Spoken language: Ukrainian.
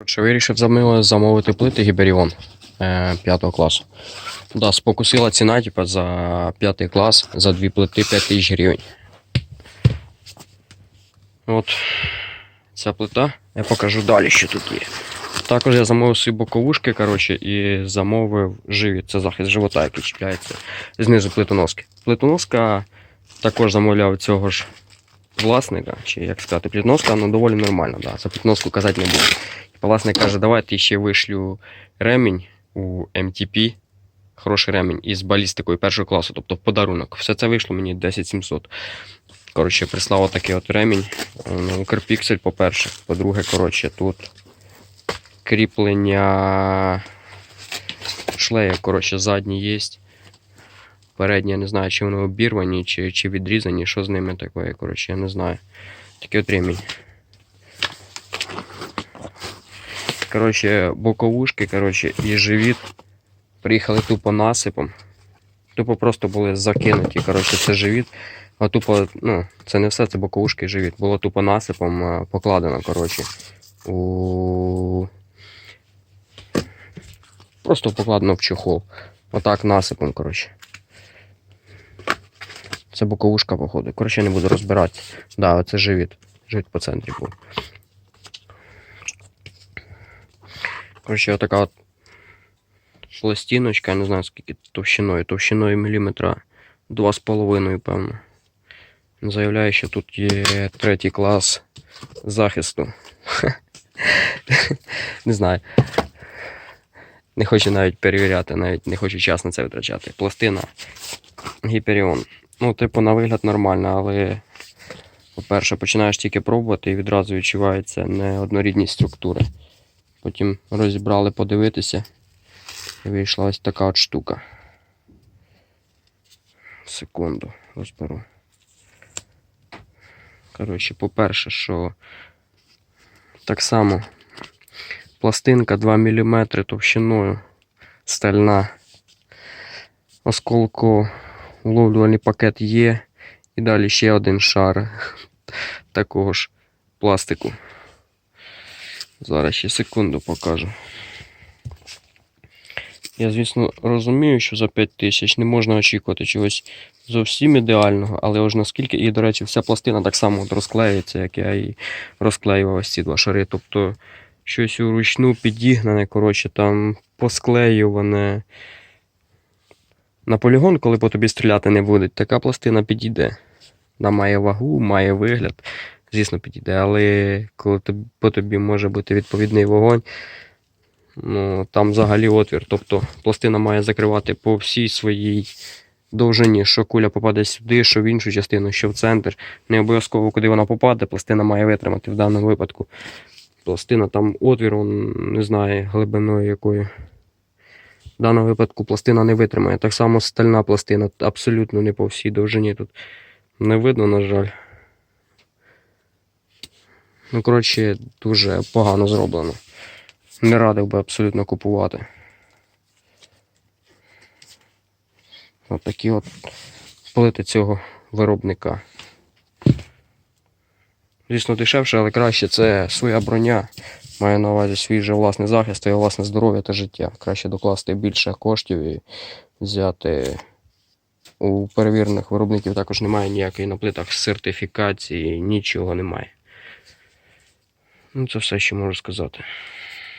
Коротше, вирішив замовити, плити Гіберіон 5 класу. Да, спокусила ціна, типа, за 5 клас, за дві плити 5 тисяч гривень. От ця плита. Я покажу далі, що тут є. Також я замовив собі боковушки, коротше, і замовив живіт. Це захист живота, який чіпляється знизу плитоноски. Плитоноска також замовляв цього ж власника, чи як сказати, плітноска, ну доволі нормальна, да. За плітноску казати не буду. Власник каже, давайте ще вишлю ремінь у МТП. Хороший ремінь із балістикою першого класу, тобто в подарунок. Все це вийшло мені 10700. Коротше, прислав отакий от ремінь. Ну, Укрпіксель, по-перше. По-друге, коротше, тут кріплення шлея, коротше, задні є. Передні, я не знаю, чи вони обірвані, чи, чи відрізані, що з ними таке, коротше, я не знаю. Такий от ремінь. Коротше, боковушки, коротше, і живіт приїхали тупо насипом. Тупо просто були закинуті. Коротше, це живіт. А тупо, ну, це не все, це боковушки і живіт. Було тупо насипом е, покладено, коротше. У... Просто покладено в чохол. Отак насипом, коротше. Це боковушка, походу. Коротше, не буду розбирати. Да, оце живіт. Живіт по центрі був. Коротше, отака от пластиночка, я не знаю скільки товщиною. Товщиною міліметра 2,5, певно. Заявляю, що тут є третій клас захисту. Не знаю. Не хочу навіть перевіряти, навіть не хочу час на це витрачати. Пластина Гіперіон. Ну, типу, на вигляд нормально, але, по-перше, починаєш тільки пробувати і відразу відчувається неоднорідність структури. Потім розібрали подивитися. І вийшла ось така от штука. Секунду, розберу. Коротше, по-перше, що так само пластинка 2 мм товщиною стальна. Осколку уловлювальний пакет є. І далі ще один шар такого ж пластику. Зараз ще секунду покажу. Я, звісно, розумію, що за 5 тисяч не можна очікувати чогось зовсім ідеального, але ось наскільки, і, до речі, вся пластина так само розклеюється, як я і розклеював ось ці два шари. Тобто щось уручну підігнане, коротше, там посклеюване. На полігон, коли по тобі стріляти не будуть, така пластина підійде. Вона має вагу, має вигляд, звісно, підійде, але коли по тобі може бути відповідний вогонь, ну, там взагалі отвір. Тобто пластина має закривати по всій своїй довжині, що куля попаде сюди, що в іншу частину, що в центр. Не обов'язково, куди вона попаде, пластина має витримати в даному випадку. Пластина там отвір, он, не знаю, глибиною якою. В даному випадку пластина не витримає. Так само стальна пластина абсолютно не по всій довжині тут не видно, на жаль. Ну, коротше, дуже погано зроблено. Не радив би абсолютно купувати. От такі от плити цього виробника. Звісно, дешевше, але краще це своя броня. Маю на увазі свій же власний захист, своє власне здоров'я та життя. Краще докласти більше коштів і взяти. У перевірених виробників також немає ніякої на плитах сертифікації, нічого немає. Ну, це все, що можу сказати.